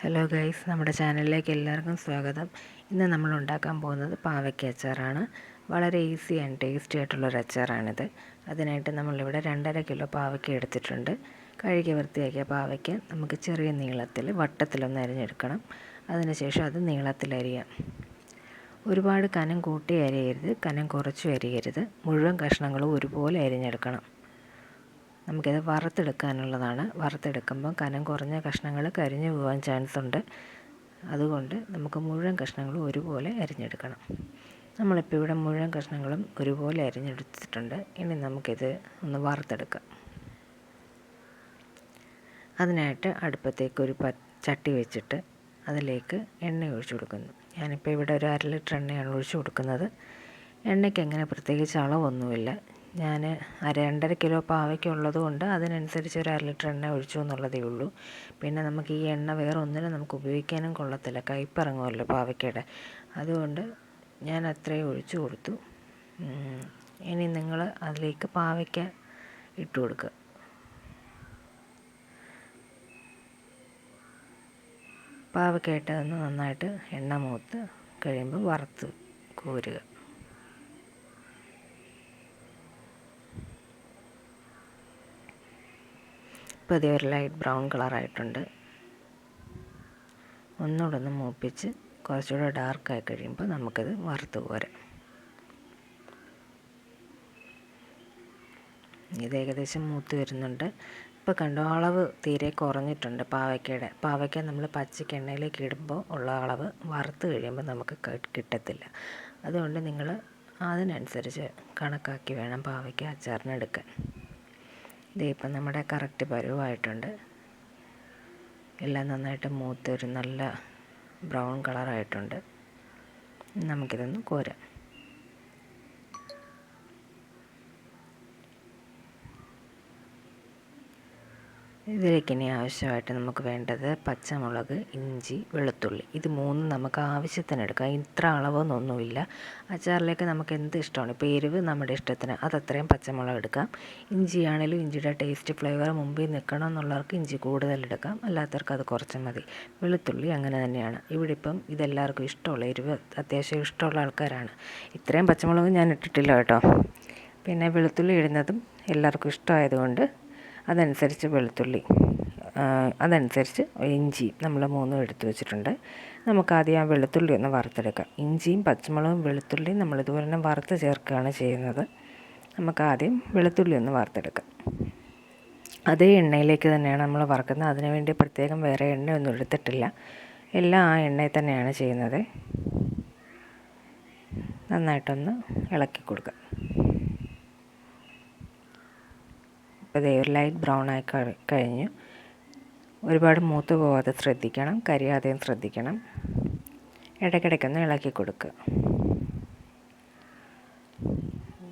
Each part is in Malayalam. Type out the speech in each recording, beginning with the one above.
ഹലോ ഗൈസ് നമ്മുടെ ചാനലിലേക്ക് എല്ലാവർക്കും സ്വാഗതം. ഇന്ന് നമ്മൾ ഉണ്ടാക്കാൻ പോകുന്നത് പാവയ്ക്ക അച്ചാറാണ്. വളരെ ഈസി ആൻഡ് ടേസ്റ്റി ആയിട്ടുള്ളൊരു അച്ചാറാണിത്. അതിനായിട്ട് നമ്മളിവിടെ രണ്ടര കിലോ പാവയ്ക്ക എടുത്തിട്ടുണ്ട്. കഴുകി വൃത്തിയാക്കിയ പാവയ്ക്ക നമുക്ക് ചെറിയ നീളത്തിൽ വട്ടത്തിലൊന്ന് അരിഞ്ഞെടുക്കണം. അതിനുശേഷം അത് നീളത്തിലരിയാം ഒരുപാട് കനം കൂട്ടി അരിയരുത് കനം കുറച്ച് അരിയരുത്. മുഴുവൻ കഷ്ണങ്ങളും ഒരുപോലെ അരിഞ്ഞെടുക്കണം. നമുക്കിത് വറുത്തെടുക്കാനുള്ളതാണ്. വറുത്തെടുക്കുമ്പോൾ കനം കുറഞ്ഞ കഷ്ണങ്ങൾ കരിഞ്ഞു പോകാൻ ചാൻസ് ഉണ്ട്. അതുകൊണ്ട് നമുക്ക് മുഴുവൻ കഷ്ണങ്ങളും ഒരുപോലെ അരിഞ്ഞെടുക്കണം. നമ്മളിപ്പോൾ ഇവിടെ മുഴുവൻ കഷ്ണങ്ങളും ഒരുപോലെ അരിഞ്ഞെടുത്തിട്ടുണ്ട്. ഇനി നമുക്കിത് ഒന്ന് വറുത്തെടുക്കാം. അതിനായിട്ട് അടുപ്പത്തേക്ക് ഒരു ചട്ടി വെച്ചിട്ട് അതിലേക്ക് എണ്ണ ഒഴിച്ചു കൊടുക്കുന്നു. ഞാനിപ്പോൾ ഇവിടെ ഒരു അര ലിറ്റർ എണ്ണയാണ് ഒഴിച്ചു കൊടുക്കുന്നത്. എണ്ണയ്ക്ക് അങ്ങനെ പ്രത്യേകിച്ച് അളവൊന്നുമില്ല. ഞാൻ രണ്ടര കിലോ പാവയ്ക്ക ഉള്ളത് കൊണ്ട് അതിനനുസരിച്ച് ഒരു അര ലിറ്റർ എണ്ണ ഒഴിച്ചു എന്നുള്ളതേ ഉള്ളൂ. പിന്നെ നമുക്ക് ഈ എണ്ണ വേറെ ഒന്നിനും നമുക്ക് ഉപയോഗിക്കാനും കൊള്ളത്തില്ല. കയ്പ്പിറങ്ങുമല്ലോ പാവയ്ക്കയുടെ. അതുകൊണ്ട് ഞാൻ അത്രയും ഒഴിച്ചു കൊടുത്തു. ഇനി നിങ്ങൾ അതിലേക്ക് പാവയ്ക്ക ഇട്ട് കൊടുക്കുക. പാവയ്ക്ക നന്നായിട്ട് എണ്ണ മൂത്ത് കഴിയുമ്പോൾ വറുത്ത് കോരുക. ഇപ്പോൾ ഇതേ ഒരു ലൈറ്റ് ബ്രൗൺ കളറായിട്ടുണ്ട് ഒന്നുകൂടെ ഒന്ന് മൂപ്പിച്ച് കുറച്ചുകൂടെ ഡാർക്കായി കഴിയുമ്പോൾ നമുക്കത് വറുത്ത് പോരാം ഇത് ഏകദേശം മൂത്ത് വരുന്നുണ്ട്. ഇപ്പോൾ കണ്ടോ അളവ് തീരെ കുറഞ്ഞിട്ടുണ്ട് പാവയ്ക്കയുടെ. പാവയ്ക്ക നമ്മൾ പച്ചയ്ക്ക് എണ്ണയിലേക്ക് ഇടുമ്പോൾ ഉള്ള അളവ് വറുത്ത് കഴിയുമ്പോൾ നമുക്ക് കിട്ടത്തില്ല. അതുകൊണ്ട് നിങ്ങൾ അതിനനുസരിച്ച് കണക്കാക്കി വേണം പാവയ്ക്ക അച്ചാറിനെടുക്കാൻ. ഇത് ഇപ്പം നമ്മുടെ കറക്റ്റ് പരുവായിട്ടുണ്ട്. എല്ലാം നന്നായിട്ട് മൂത്തൊരു നല്ല ബ്രൗൺ കളറായിട്ടുണ്ട്. നമുക്കിതൊന്ന് കോരാം. ഇതിലേക്ക് ഇനി ആവശ്യമായിട്ട് നമുക്ക് വേണ്ടത് പച്ചമുളക് ഇഞ്ചി വെളുത്തുള്ളി. ഇത് മൂന്നും നമുക്ക് ആവശ്യത്തിന് എടുക്കാം. ഇത്ര അളവൊന്നൊന്നുമില്ല. അച്ചാറിലേക്ക് നമുക്ക് എന്ത് ഇഷ്ടമാണ്? ഇപ്പോൾ എരിവ് നമ്മുടെ ഇഷ്ടത്തിന്. അതത്രയും പച്ചമുളക് എടുക്കാം. ഇഞ്ചിയാണെങ്കിലും ഇഞ്ചിയുടെ ടേസ്റ്റ് ഫ്ലേവർ മുമ്പിൽ നിൽക്കണം എന്നുള്ളവർക്ക് ഇഞ്ചി കൂടുതൽ എടുക്കാം. അല്ലാത്തവർക്ക് അത് കുറച്ച് മതി. വെളുത്തുള്ളി അങ്ങനെ തന്നെയാണ്. ഇവിടെ ഇപ്പം ഇതെല്ലാവർക്കും ഇഷ്ടമുള്ള എരിവ് അത്യാവശ്യം ഇഷ്ടമുള്ള ആൾക്കാരാണ്. ഇത്രയും പച്ചമുളക് ഞാൻ ഇട്ടിട്ടില്ല കേട്ടോ. പിന്നെ വെളുത്തുള്ളി ഇടുന്നതും എല്ലാവർക്കും ഇഷ്ടമായതുകൊണ്ട് അതനുസരിച്ച് വെളുത്തുള്ളി അതനുസരിച്ച് ഇഞ്ചി നമ്മൾ മൂന്നും എടുത്തു വെച്ചിട്ടുണ്ട്. നമുക്ക് ആദ്യം ആ വെളുത്തുള്ളി ഒന്ന് വറുത്തെടുക്കാം. ഇഞ്ചിയും പച്ചമുളകും വെളുത്തുള്ളിയും നമ്മൾ ഇതുപോലെ തന്നെ വറുത്ത് ചേർക്കുകയാണ് ചെയ്യുന്നത്. നമുക്ക് ആദ്യം വെളുത്തുള്ളി ഒന്ന് വറുത്തെടുക്കാം. അതേ എണ്ണയിലേക്ക് തന്നെയാണ് നമ്മൾ വറുക്കുന്നത്. അതിനുവേണ്ടി പ്രത്യേകം വേറെ എണ്ണയൊന്നും എടുത്തിട്ടില്ല. എല്ലാം ആ എണ്ണയിൽ തന്നെയാണ് ചെയ്യുന്നത്. നന്നായിട്ടൊന്ന് ഇളക്കി കൊടുക്കുക ഇപ്പോൾ ഒരു ലൈറ്റ് ബ്രൗൺ ആയി കഴിഞ്ഞു. ഒരുപാട് മൂത്ത് പോവാതെ ശ്രദ്ധിക്കണം കരിയാതെയും ശ്രദ്ധിക്കണം. ഇടയ്ക്കിടയ്ക്കൊന്ന് ഇളക്കി കൊടുക്കുക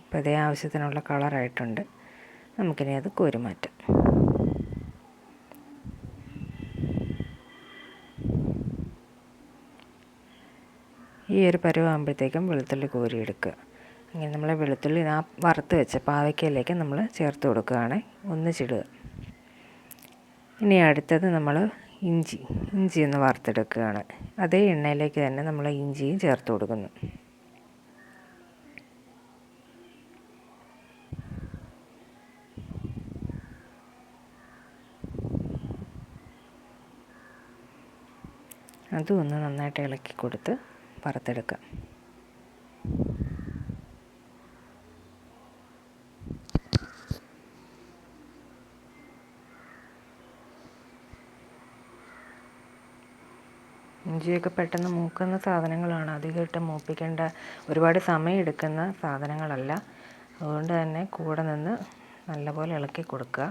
ഇപ്പോൾ ഇതേ ആവശ്യത്തിനുള്ള കളറായിട്ടുണ്ട് നമുക്കിനി അത് കോരി മാറ്റാം. ഈ ഒരു പരുവാകുമ്പോഴത്തേക്കും വെളുത്തുള്ളി കോരിയെടുക്കുക ഇങ്ങനെ നമ്മൾ വെളുത്തുള്ളി ആ വറുത്ത് വെച്ച പാവയ്ക്കയിലേക്ക് നമ്മൾ ചേർത്ത് കൊടുക്കുകയാണ്. ഒന്ന് ചിടുക. ഇനി അടുത്തത് നമ്മൾ ഇഞ്ചി ഇഞ്ചി ഒന്ന് വറുത്തെടുക്കുകയാണ്. അതേ എണ്ണയിലേക്ക് തന്നെ നമ്മൾ ഇഞ്ചിയും ചേർത്ത് കൊടുക്കുന്നു. അതും ഒന്ന് നന്നായിട്ട് ഇളക്കി കൊടുത്ത് വറുത്തെടുക്കാം. ഇഞ്ചിയൊക്കെ പെട്ടെന്ന് മൂക്കുന്ന സാധനങ്ങളാണ്. അധികമായിട്ട് മൂപ്പിക്കേണ്ട ഒരുപാട് സമയം എടുക്കുന്ന സാധനങ്ങളല്ല. അതുകൊണ്ട് തന്നെ കൂടെ നിന്ന് നല്ലപോലെ ഇളക്കി കൊടുക്കുക.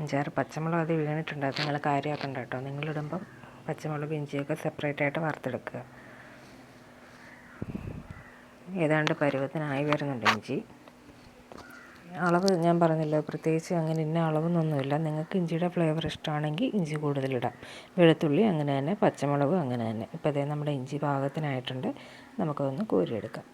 അഞ്ചാറ് പച്ചമുളക് അത് വീണിട്ടുണ്ട് അത് നിങ്ങൾ കാര്യമാക്കണ്ട കേട്ടോ. നിങ്ങളിടുമ്പം പച്ചമുളക് ഇഞ്ചിയൊക്കെ സെപ്പറേറ്റ് ആയിട്ട് വറുത്തെടുക്കുക. ഏതാണ്ട് പരുവത്തിനായി വരുന്നുണ്ട് ഇഞ്ചി. അളവ് ഞാൻ പറഞ്ഞില്ല പ്രത്യേകിച്ച് അങ്ങനെ ഇന്ന അളവെന്നൊന്നുമില്ല. നിങ്ങൾക്ക് ഇഞ്ചിയുടെ ഫ്ലേവർ ഇഷ്ടമാണെങ്കിൽ ഇഞ്ചി കൂടുതലിടാം വെളുത്തുള്ളി അങ്ങനെ തന്നെ പച്ചമുളക് അങ്ങനെ തന്നെ. ഇപ്പോൾ അതേ നമ്മുടെ ഇഞ്ചി പാകത്തിനായിട്ടുണ്ട്. നമുക്കതൊന്ന് കോരിയെടുക്കാം.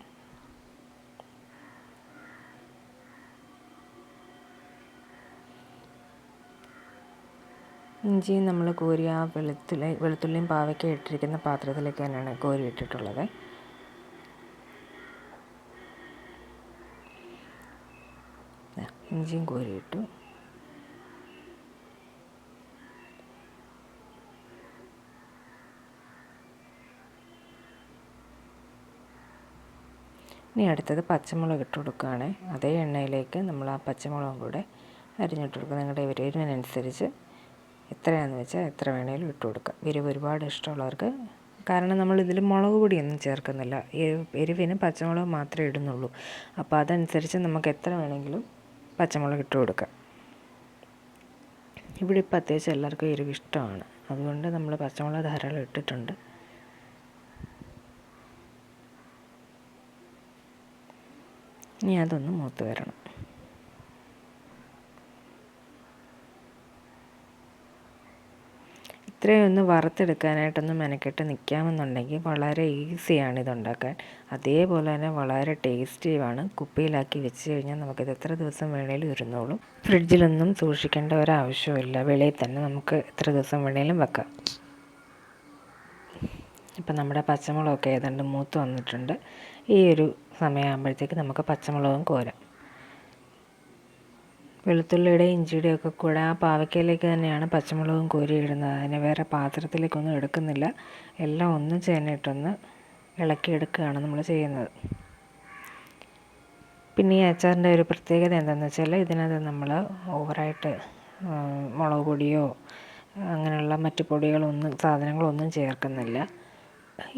ഇഞ്ചിയും നമ്മൾ കോരി ആ വെളുത്തുള്ളി വെളുത്തുള്ളിയും പാവയ്ക്ക ഇട്ടിരിക്കുന്ന പാത്രത്തിലേക്ക് തന്നെയാണ് കോരി ഇട്ടിട്ടുള്ളത്. ഇഞ്ചിയും കോരിയിട്ടു. ഇനി അടുത്തത് പച്ചമുളക് ഇട്ട് കൊടുക്കുകയാണ്. അതേ എണ്ണയിലേക്ക് നമ്മൾ ആ പച്ചമുളകും കൂടെ അരിഞ്ഞിട്ട് കൊടുക്കുക നിങ്ങളുടെ എരിവിനനുസരിച്ച് എത്രയാണെന്ന് വെച്ചാൽ എത്ര വേണേലും ഇട്ട് കൊടുക്കുക എരിവ് ഒരുപാട് ഇഷ്ടമുള്ളവർക്ക് കാരണം നമ്മൾ ഇതിൽ മുളക് പൊടിയൊന്നും ചേർക്കുന്നില്ല. എരിവിന് പച്ചമുളക് മാത്രമേ ഇടുന്നുള്ളൂ. അപ്പോൾ അതനുസരിച്ച് നമുക്ക് എത്ര വേണമെങ്കിലും പച്ചമുളക് ഇട്ട് കൊടുക്കുക. ഇവിടെ ഇപ്പോൾ അത്യാവശ്യം എല്ലാവർക്കും എരിവ് ഇഷ്ടമാണ്. അതുകൊണ്ട് നമ്മൾ പച്ചമുളക് ധാരാളം ഇട്ടിട്ടുണ്ട്. ഇനി അതൊന്ന് മൂത്ത് വരണം. ഇത്രയും ഒന്ന് വറുത്തെടുക്കാനായിട്ടൊന്ന് മെനക്കെട്ട് നിൽക്കാമെന്നുണ്ടെങ്കിൽ വളരെ ഈസിയാണ് ഇതുണ്ടാക്കാൻ. അതേപോലെ തന്നെ വളരെ ടേസ്റ്റിയുമാണ്. കുപ്പിയിലാക്കി വെച്ച് കഴിഞ്ഞാൽ നമുക്കിത് എത്ര ദിവസം വേണേലും ഇരുന്നോളും. ഫ്രിഡ്ജിലൊന്നും സൂക്ഷിക്കേണ്ട ഒരാവശ്യമില്ല വെളിയിൽ തന്നെ നമുക്ക് എത്ര ദിവസം വേണേലും വെക്കാം. ഇപ്പം നമ്മുടെ പച്ചമുളകൊക്കെ ഏതാണ്ട് മൂത്ത് വന്നിട്ടുണ്ട്. ഈ ഒരു സമയമാകുമ്പോഴത്തേക്ക് നമുക്ക് പച്ചമുളകും കോരാം. വെളുത്തുള്ളിയുടെ ഇഞ്ചിയുടെയൊക്കെ കൂടെ ആ പാവയ്ക്കയിലേക്ക് തന്നെയാണ് പച്ചമുളകും കോരി ഇടുന്നത്. അതിനെ വേറെ പാത്രത്തിലേക്കൊന്നും എടുക്കുന്നില്ല. എല്ലാം ഒന്ന് ചേർന്നിട്ടൊന്ന് ഇളക്കിയെടുക്കുകയാണ് നമ്മൾ ചെയ്യുന്നത്. പിന്നെ ഈ അച്ചാറിന്റെ ഒരു പ്രത്യേകത എന്താണെന്ന് വെച്ചാൽ ഇതിനകത്ത് നമ്മൾ ഓവറായിട്ട് മുളക് പൊടിയോ അങ്ങനെയുള്ള മറ്റു പൊടികളൊന്നും സാധനങ്ങളൊന്നും ചേർക്കുന്നില്ല.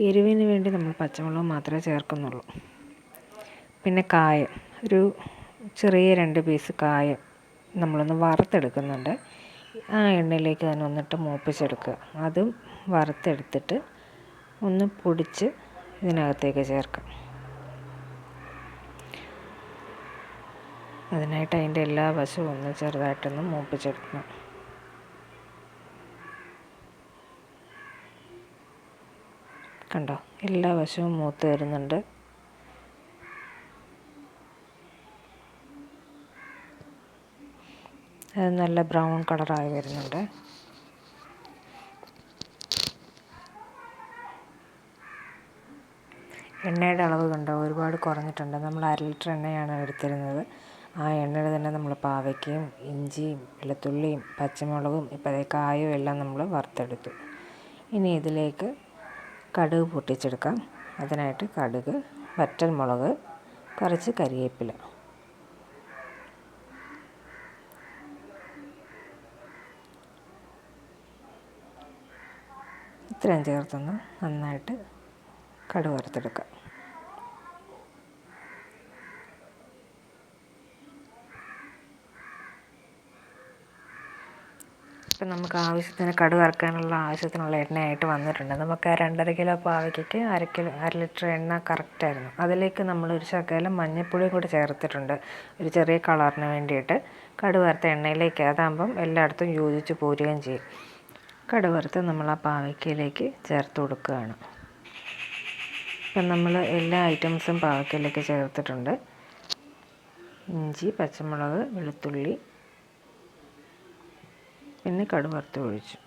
എരിവിന് വേണ്ടി നമ്മൾ പച്ചമുളക് മാത്രമേ ചേർക്കുന്നുള്ളൂ. പിന്നെ കായം. ഒരു ചെറിയ രണ്ട് പീസ് കായം നമ്മളൊന്ന് വറുത്തെടുക്കുന്നുണ്ട്. ആ എണ്ണയിലേക്ക് തന്നെ ഒന്നിട്ട് മൂപ്പിച്ചെടുക്കുക. അതും വറുത്തെടുത്തിട്ട് ഒന്ന് പൊടിച്ച് ഇതിനകത്തേക്ക് ചേർക്കാം. അതിനായിട്ട് അതിന്റെ എല്ലാ വശവും ഒന്ന് ചെറുതായിട്ടൊന്ന് മൂപ്പിച്ചെടുക്കണം. കണ്ടോ? എല്ലാ വശവും മൂത്ത് വരുന്നുണ്ട്. നല്ല ബ്രൗൺ കളറായി വരുന്നുണ്ട്. എണ്ണയുടെ അളവ് കണ്ടോ? ഒരുപാട് കുറഞ്ഞിട്ടുണ്ട്. നമ്മൾ അര ലിറ്റർ എണ്ണയാണ് എടുത്തിരുന്നത്. ആ എണ്ണയിൽ തന്നെ നമ്മൾ പാവയ്ക്കയും ഇഞ്ചിയും വെളുത്തുള്ളിയും പച്ചമുളകും ഇപ്പോൾ കായും എല്ലാം നമ്മൾ വറുത്തെടുത്തു. ഇനി ഇതിലേക്ക് കടുക് പൊട്ടിച്ചെടുക്കാം. അതിനായിട്ട് കടുക് വറ്റൽ മുളക് കുറച്ച് കരിവേപ്പില ഇത്രയും ചേർത്തൊന്ന് നന്നായിട്ട് കടു വറുത്തെടുക്കാം. ഇപ്പം നമുക്ക് ആവശ്യത്തിന് കടു വറുക്കാനുള്ള ആവശ്യത്തിനുള്ള എണ്ണയായിട്ട് വന്നിട്ടുണ്ട്. നമുക്ക് ആ രണ്ടര കിലോ പാവയ്ക്കയ്ക്ക് അര കിലോ അര ലിറ്റർ എണ്ണ കറക്റ്റായിരുന്നു അതിലേക്ക് നമ്മൾ ഒരു ശകലം മഞ്ഞൾപ്പൊടിയും കൂടി ചേർത്തിട്ടുണ്ട്. ഒരു ചെറിയ കളറിന് വേണ്ടിയിട്ട് കടുക് വറുത്ത എണ്ണയിലേക്ക്. അതാകുമ്പം എല്ലായിടത്തും യോജിച്ച് പോരുകയും ചെയ്യും. കടുക് വറുത്ത് നമ്മൾ ആ പാവയ്ക്കയിലേക്ക് ചേർത്ത് കൊടുക്കുകയാണ്. ഇപ്പം നമ്മൾ എല്ലാ ഐറ്റംസും പാവയ്ക്കയിലേക്ക് ചേർത്തിട്ടുണ്ട്. ഇഞ്ചി പച്ചമുളക് വെളുത്തുള്ളി പിന്നെ കടുവറുത്ത് ഒഴിച്ചു.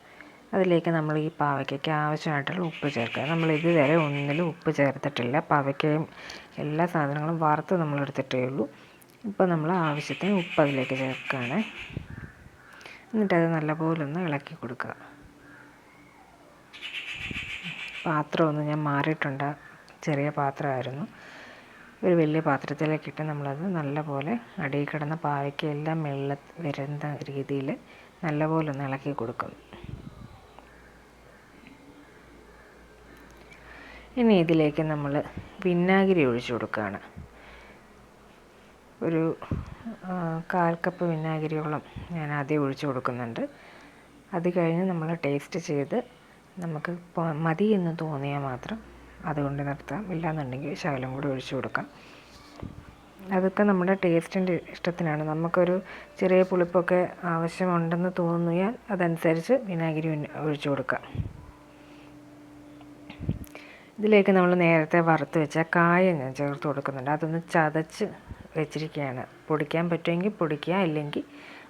അതിലേക്ക് നമ്മൾ ഈ പാവയ്ക്കയ്ക്ക് ആവശ്യമായിട്ടുള്ള ഉപ്പ് ചേർക്കുക. നമ്മൾ ഇതുവരെ ഒന്നിലും ഉപ്പ് ചേർത്തിട്ടില്ല. പാവയ്ക്കയും എല്ലാ സാധനങ്ങളും വറുത്ത് നമ്മൾ എടുത്തിട്ടേ ഉള്ളൂ. ഇപ്പോൾ നമ്മൾ ആവശ്യത്തിന് ഉപ്പ് അതിലേക്ക് ചേർക്കുകയാണ്. എന്നിട്ടത് നല്ലപോലെ ഒന്ന് ഇളക്കി കൊടുക്കുക. പാത്രമൊന്ന് ഞാൻ മാറിയിട്ടുണ്ട്. ചെറിയ പാത്രമായിരുന്നു. ഒരു വലിയ പാത്രത്തിലേക്കിട്ട് നമ്മളത് നല്ലപോലെ അടിയിൽ കിടന്ന പാവയ്ക്ക എല്ലാം വെള്ള വരുന്ന രീതിയിൽ നല്ലപോലെ ഒന്ന് ഇളക്കി കൊടുക്കും. ഇനി ഇതിലേക്ക് നമ്മൾ വിനാഗിരി ഒഴിച്ചു കൊടുക്കുകയാണ്. ഒരു കാൽ കപ്പ് വിനാഗിരിയോളം ഞാൻ ആദ്യം ഒഴിച്ചു കൊടുക്കുന്നുണ്ട്. അത് കഴിഞ്ഞ് നമ്മൾ ടേസ്റ്റ് ചെയ്ത് നമുക്ക് മതി എന്ന് തോന്നിയാൽ മാത്രം അതുകൊണ്ട് നിർത്താം. ഇല്ലാന്നുണ്ടെങ്കിൽ ശകലം കൂടി ഒഴിച്ചു കൊടുക്കാം. അതൊക്കെ നമ്മുടെ ടേസ്റ്റിന്റെ ഇഷ്ടത്തിനാണ്. നമുക്കൊരു ചെറിയ പുളിപ്പൊക്കെ ആവശ്യമുണ്ടെന്ന് തോന്നിയാൽ അതനുസരിച്ച് വിനാഗിരി ഒഴിച്ചു കൊടുക്കാം. ഇതിലേക്ക് നമ്മൾ നേരത്തെ വറുത്ത് വെച്ച കായ ഞാൻ ചേർത്ത് കൊടുക്കുന്നുണ്ട്. അതൊന്ന് ചതച്ച് വെച്ചിരിക്കുകയാണ്. പൊടിക്കാൻ പറ്റുമെങ്കിൽ പൊടിക്കുക ഇല്ലെങ്കിൽ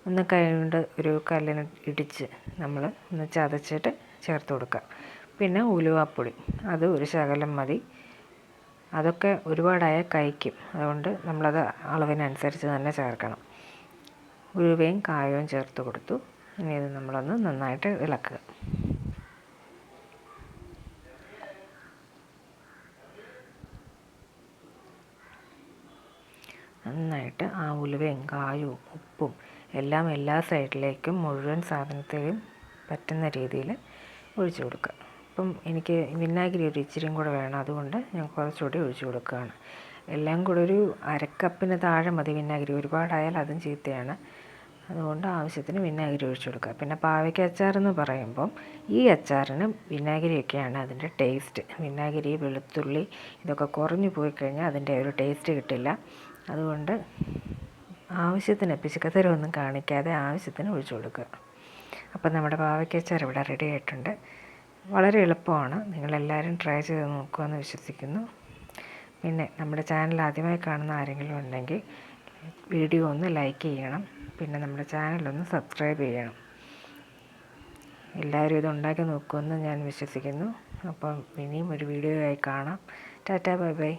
ഒന്ന് കൈ കൊണ്ട് ഒരു കല്ലിന് ഇടിച്ച് നമ്മൾ ഒന്ന് ചതച്ചിട്ട് ചേർത്ത് കൊടുക്കുക. പിന്നെ ഉലുവാപ്പൊടി. അത് ഒരു ശകലം മതി. അതൊക്കെ ഒരുപാടായ കഴിക്കും. അതുകൊണ്ട് നമ്മളത് അളവിനനുസരിച്ച് തന്നെ ചേർക്കണം. ഉലുവയും കായവും ചേർത്ത് കൊടുത്തു. ഇനി ഇത് നമ്മളൊന്ന് നന്നായിട്ട് ഇളക്കുക. നന്നായിട്ട് ആ ഉലുവയും കായവും ഉപ്പും എല്ലാം എല്ലാ സൈഡിലേക്കും മുഴുവൻ സാധനത്തിലും പറ്റുന്ന രീതിയിൽ ഒഴിച്ചു കൊടുക്കുക. അപ്പം എനിക്ക് വിനാഗിരി ഒരു ഇച്ചിരിയും കൂടെ വേണം. അതുകൊണ്ട് ഞാൻ കുറച്ചുകൂടി ഒഴിച്ചു കൊടുക്കുകയാണ്. എല്ലാം കൂടെ ഒരു അരക്കപ്പിന് താഴെ മതി വിനാഗിരി. ഒരുപാടായാൽ അതും ചീത്തയാണ്. അതുകൊണ്ട് ആവശ്യത്തിന് വിനാഗിരി ഒഴിച്ചു കൊടുക്കുക. പിന്നെ പാവയ്ക്ക അച്ചാർ എന്ന് പറയുമ്പം ഈ അച്ചാറിന് വിനാഗിരിയൊക്കെയാണ് അതിന്റെ ടേസ്റ്റ്. വിനാഗിരി വെളുത്തുള്ളി ഇതൊക്കെ കുറഞ്ഞു പോയി കഴിഞ്ഞാൽ അതിന്റെ ഒരു ടേസ്റ്റ് കിട്ടില്ല. അതുകൊണ്ട് ആവശ്യത്തിന് പിശുക്കത്തരമൊന്നും കാണിക്കാതെ ആവശ്യത്തിന് ഒഴിച്ചു കൊടുക്കുക. അപ്പം നമ്മുടെ പാവയ്ക്കച്ചാർ ഇവിടെ റെഡി ആയിട്ടുണ്ട്. വളരെ എളുപ്പമാണ്. നിങ്ങളെല്ലാവരും ട്രൈ ചെയ്ത് നോക്കുമെന്ന് വിശ്വസിക്കുന്നു. പിന്നെ നമ്മുടെ ചാനൽ ആദ്യമായി കാണുന്ന ആരെങ്കിലും ഉണ്ടെങ്കിൽ വീഡിയോ ഒന്ന് ലൈക്ക് ചെയ്യണം. പിന്നെ നമ്മുടെ ചാനലൊന്ന് സബ്സ്ക്രൈബ് ചെയ്യണം. എല്ലാവരും ഇത് ഉണ്ടാക്കി നോക്കുമെന്ന് ഞാൻ വിശ്വസിക്കുന്നു. അപ്പം ഇനിയും ഒരു വീഡിയോ ആയി കാണാം. Tata bye bye.